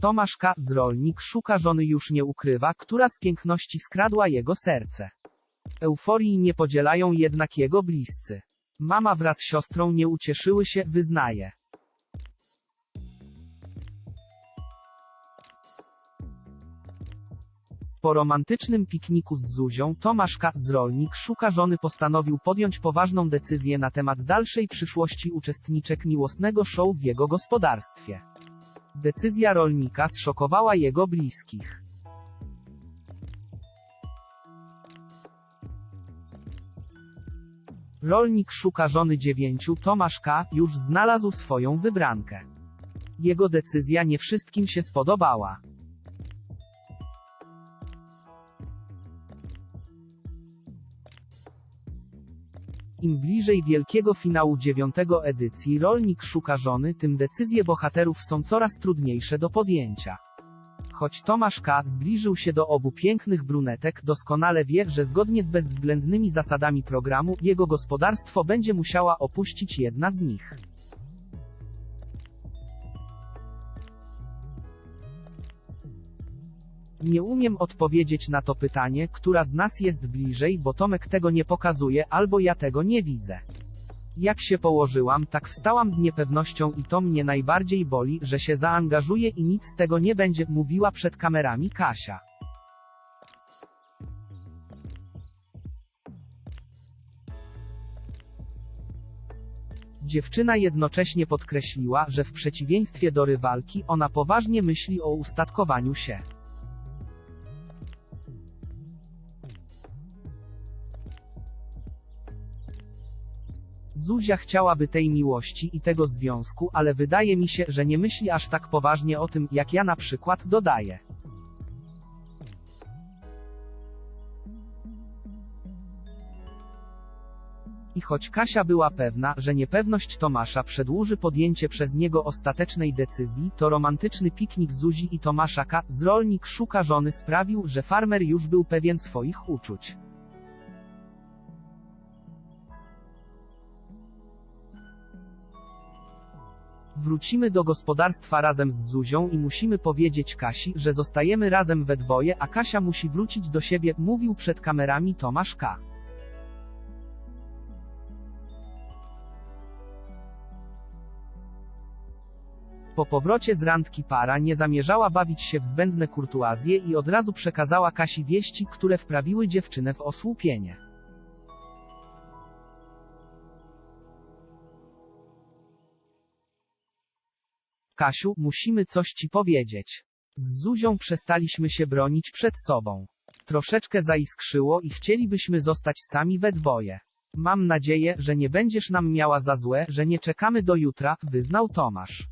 Tomasz K. z rolnik szuka żony już nie ukrywa, która z piękności skradła jego serce. Euforii nie podzielają jednak jego bliscy. Mama wraz z siostrą nie ucieszyły się, wyznaje. Po romantycznym pikniku z Zuzią, Tomasz K. z rolnik szuka żony postanowił podjąć poważną decyzję na temat dalszej przyszłości uczestniczek miłosnego show w jego gospodarstwie. Decyzja rolnika zszokowała jego bliskich. Rolnik szuka żony dziewięciu, Tomasz K. już znalazł swoją wybrankę. Jego decyzja nie wszystkim się spodobała. Im bliżej wielkiego finału dziewiątego edycji rolnik szuka żony, tym decyzje bohaterów są coraz trudniejsze do podjęcia. Choć Tomasz K. zbliżył się do obu pięknych brunetek, doskonale wie, że zgodnie z bezwzględnymi zasadami programu, jego gospodarstwo będzie musiała opuścić jedna z nich. Nie umiem odpowiedzieć na to pytanie, która z nas jest bliżej, bo Tomek tego nie pokazuje, albo ja tego nie widzę. Jak się położyłam, tak wstałam z niepewnością i to mnie najbardziej boli, że się zaangażuję i nic z tego nie będzie, mówiła przed kamerami Kasia. Dziewczyna jednocześnie podkreśliła, że w przeciwieństwie do rywalki, ona poważnie myśli o ustatkowaniu się. Zuzia chciałaby tej miłości i tego związku, ale wydaje mi się, że nie myśli aż tak poważnie o tym, jak ja na przykład dodaję. I choć Kasia była pewna, że niepewność Tomasza przedłuży podjęcie przez niego ostatecznej decyzji, to romantyczny piknik Zuzi i Tomasza K. z rolnik szuka żony sprawił, że farmer już był pewien swoich uczuć. Wrócimy do gospodarstwa razem z Zuzią i musimy powiedzieć Kasi, że zostajemy razem we dwoje, a Kasia musi wrócić do siebie, mówił przed kamerami Tomasz K. Po powrocie z randki para nie zamierzała bawić się w zbędne kurtuazje i od razu przekazała Kasi wieści, które wprawiły dziewczynę w osłupienie. Kasiu, musimy coś ci powiedzieć. Z Zuzią przestaliśmy się bronić przed sobą. Troszeczkę zaiskrzyło i chcielibyśmy zostać sami we dwoje. Mam nadzieję, że nie będziesz nam miała za złe, że nie czekamy do jutra, wyznał Tomasz.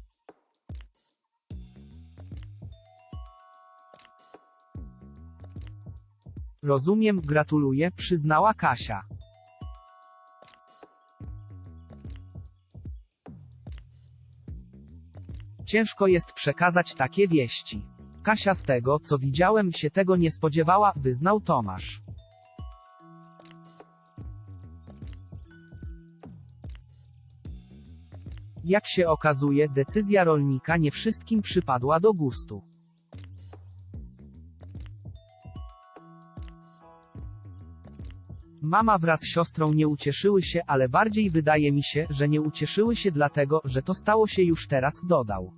Rozumiem, gratuluję, przyznała Kasia. Ciężko jest przekazać takie wieści. Kasia z tego, co widziałem, się tego nie spodziewała, wyznał Tomasz. Jak się okazuje, decyzja rolnika nie wszystkim przypadła do gustu. Mama wraz z siostrą nie ucieszyły się, ale bardziej wydaje mi się, że nie ucieszyły się dlatego, że to stało się już teraz, dodał.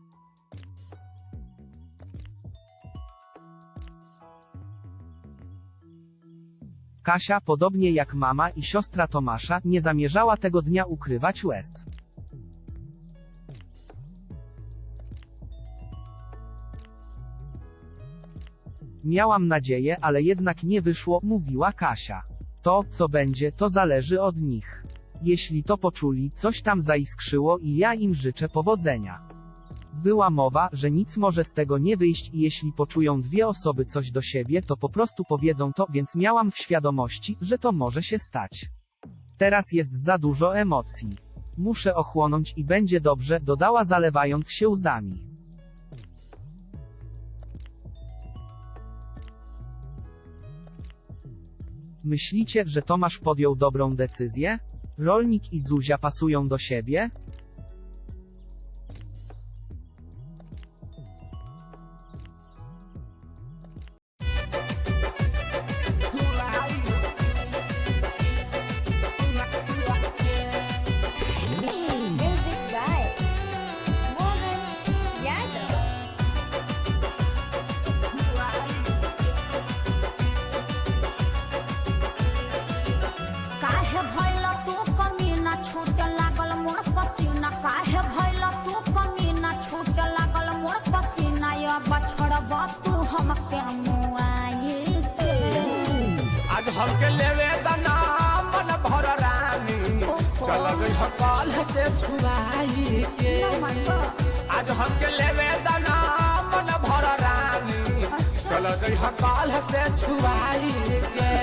Kasia, podobnie jak mama i siostra Tomasza, nie zamierzała tego dnia ukrywać łez. Miałam nadzieję, ale jednak nie wyszło, mówiła Kasia. To, co będzie, to zależy od nich. Jeśli to poczuli, coś tam zaiskrzyło i ja im życzę powodzenia. Była mowa, że nic może z tego nie wyjść i jeśli poczują dwie osoby coś do siebie, to po prostu powiedzą to, więc miałam w świadomości, że to może się stać. Teraz jest za dużo emocji. Muszę ochłonąć i będzie dobrze, dodała zalewając się łzami. Myślicie, że Tomasz podjął dobrą decyzję? Rolnik i Zuzia pasują do siebie? हमके लेवे दना मन भर रानी। चल गई हकाल से छुआई के आज हमके लेवे दना मन भर रानी। चल गई हकाल से छुआई के